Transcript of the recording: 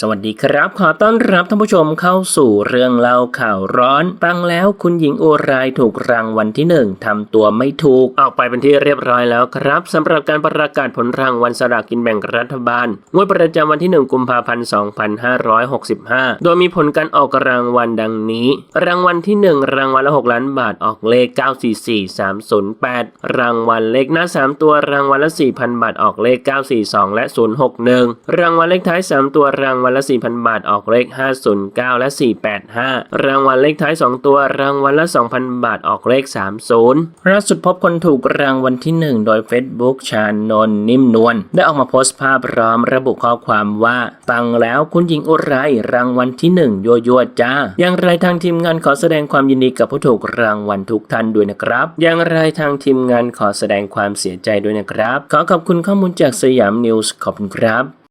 สวัสดีครับ ขอต้อนรับท่านผู้ชมเข้าสู่เรื่องเล่าข่าวร้อน ฟังแล้วคุณหญิงโอุไรถูกรางวัลที่หนึ่งทำตัวไม่ถูก ออกไปเป็นที่เรียบร้อยแล้วครับสำหรับการประกาศผลรางวัลสลากกินแบ่งรัฐบาลงวดประจำวันที่ 1 กุมภาพันธ์ 2565 โดยมีผลการออกรางวัลดังนี้ รางวัลที่ 1 รางวัลละ 6 ล้านบาทออกเลข 944308 รางวัลเลขหน้า 3 ตัวรางวัลละ 4,000 บาทออกเลข 942 และ 061 รางวัลเลขท้าย 3 ตัวรางวัลละ 4,000 บาทออกเลข 509 และ 485 รางวัลเลขท้าย 2 ตัว รางวัลละ 2,000 บาทออกเลข 30ล่าสุดพบคนถูกรางวัลที่ 1 โดย Facebook ชานนท์นิ่มนวลได้ออกมาโพสต์ภาพพร้อมระบุข้อความว่าฟังแล้วคุณหญิงอุไรรางวัลที่ 1 ยัวยัวจ้า อย่างไรทางทีมงานขอแสดงความยินดีกับผู้ถูกรางวัลทุกท่านด้วยนะครับ อย่างไรทางทีมงานขอแสดงความเสียใจด้วยนะครับ ขอขอบคุณข้อมูลจากสยามนิวส์ขอบคุณครับ